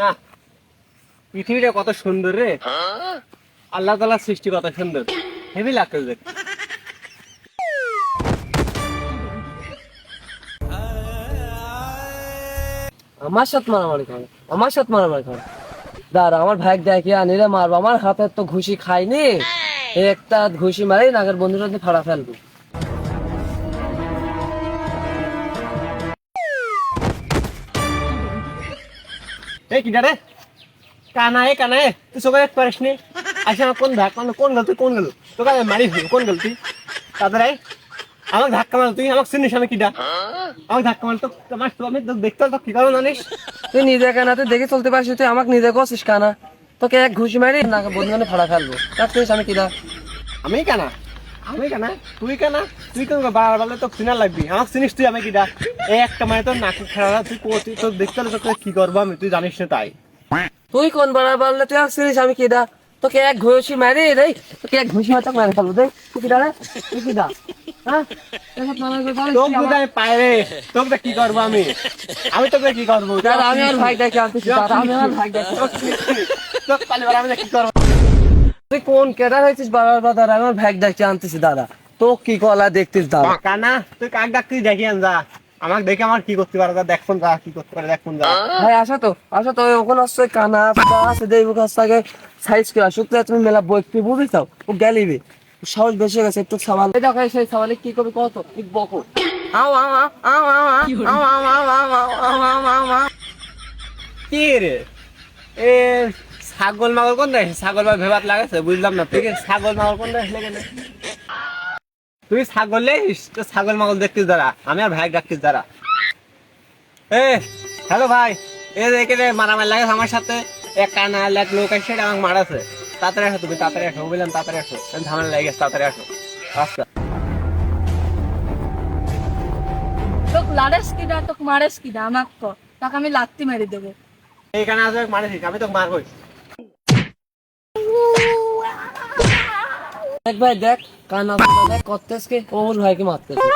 না পৃথিবীটা কত সুন্দর রে। আল্লাহ তালার সৃষ্টি কত সুন্দর। হেভি লাগতে দেখ আমার সাথে মারামারি করে আমার সাথে মারামারি করে। দাঁড়া আমার ভাই দেখে আনিলে মারবো। আমার হাতে তো ঘুষি খাইনি। একটা ঘুষি মারি নাগের বন্ধুটা দিয়ে ফাড়া ফেলব। এই কিটা রে? কানা এ কানা এ তুই সবাই পারিস নি? আচ্ছা কোন ধাক্কা কোন কোন গেল তুই কোন গেল তোকে আমি মারি ফেলব, কোন গেল তুই তাদের আমাকে ধাক্কা মারল তুই আমাকে চিনিস আমি কিটা? আমাকে ধাক্কা মারল তো আমার তো আমি দেখতে তো কি কারণ জানিস? তুই নিজে কানা তুই দেখে চলতে পারছিস তুই আমাকে নিজে করছিস কানা। তোকে এক ঘুষি মারি নাকে বন্ধু মানে ফাড়া ফেলব। তার আমি কিনা আমি কানা? আমি কানা? তুই কানা? তুই কেন বারবার বলে তো চিনা লাগবি? আমাকে চিনিস তুই আমি কিটা এই একটা মানে তোর নাকে খেলা তুই তুই তোর দেখতে হলে তোকে কি করব আমি? তুই জানিস না তাই। তুই কোন বাড়া বললে তুই আসছিস আমি কিনা তোকে এক ঘুষি মারি দেই তোকে এক ঘুষি মারতে মারি ফেলব দেই তুই কিনা রে? তুই কিনা হ্যাঁ? তুই কি করব আমি? আমি তোকে কি করব? আমি আর ভাই দেখে আমি আর ভাই দেখে। কি করব? তুই কোন কেডার হয়েছিস বাবার বাদার আমার ভ্যাগ দেখতে আনতেছি দাদা তো কি কলা দেখতিস দাদা কানা তুই কাক ডাকতিস দেখি আন যা আমাকে দেখে আমার কি করতে পারে দেখুন যা কি করতে পারে দেখুন যা ভাই আসা তো আসা তো ওখানে আসছে কানা আছে দেব কাছ থেকে সাইজ করে আসুক তুমি মেলা বই কি বুঝিস ও গেলিবে সাহস বেশি হয়ে গেছে একটু সাবাল এই দেখো সেই সাবালে কি করবে কত ঠিক বকো আও আও আও আও আও আও আও আও আও আও আও আও আও আও কি রে এ ছাগল মাগল কোন দেখ ছাগল বা ভেবাত লাগাছে বুঝলাম না। তুই কি ছাগল মাগল কোন দেখ লেগে নে? তুই ছাগল লেস তো ছাগল মাগল দেখতিস দাঁড়া আমি আর ভাই ডাকতিস দাঁড়া এ হ্যালো ভাই। এ দেখে রে মারামারি লাগে আমার সাথে এক কানা এক লোক এসে আমাকে মারাছে। তাড়াতাড়ি আসো তুমি তাড়াতাড়ি আসো। বললাম তাড়াতাড়ি আসো। ঝামেলা লাগে তাড়াতাড়ি আসো। আচ্ছা। তোক লাড়েস কিনা তোক মারেস কিনা আমাক ক। তাকে আমি লাত্তি মেরে দেবো। এইখানে আসবে মারিস আমি তো মারবই। দেখ ভাই দেখ কানা দেখ করতেছে ওর ভাইকে মারতেছে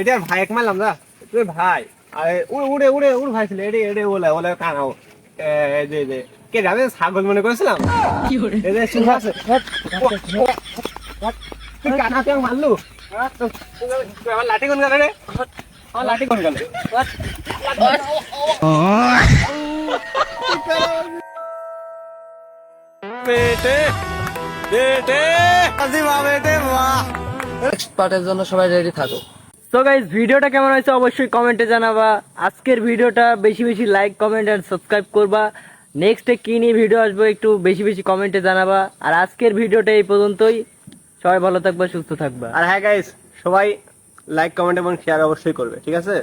এটা ভাই এক মারলাম না তুই ভাই আরে উড়ে উড়ে উড়ে উড় ভাই ছিল এডে এডে ওলে ওলে কানাও এই যে যে কে আমি ছাগল মনে করেছিলাম এই যে শুনতে আছে তুই কানা আমাকে মারলু আমার লাঠি কোন গেল রে আমার লাঠি কোন গেল বেটে বেটে। আজি মা বেটে বাহ নেক্সট পার্টের জন্য সবাই রেডি থাকো তো গাইজ ভিডিওটা কেমন হয়েছে অবশ্যই কমেন্টে জানাবা। আজকের ভিডিওটা বেশি বেশি লাইক কমেন্ট আর সাবস্ক্রাইব করবা। নেক্সটে কি নিয়ে ভিডিও আসব একটু বেশি বেশি কমেন্টে জানাবা। আর আজকের ভিডিওটা এই পর্যন্তই। সবাই ভালো থাকবা সুস্থ থাকবা। আর হ্যাঁ গাইস সবাই লাইক কমেন্ট এবং শেয়ার অবশ্যই করবে ঠিক আছে?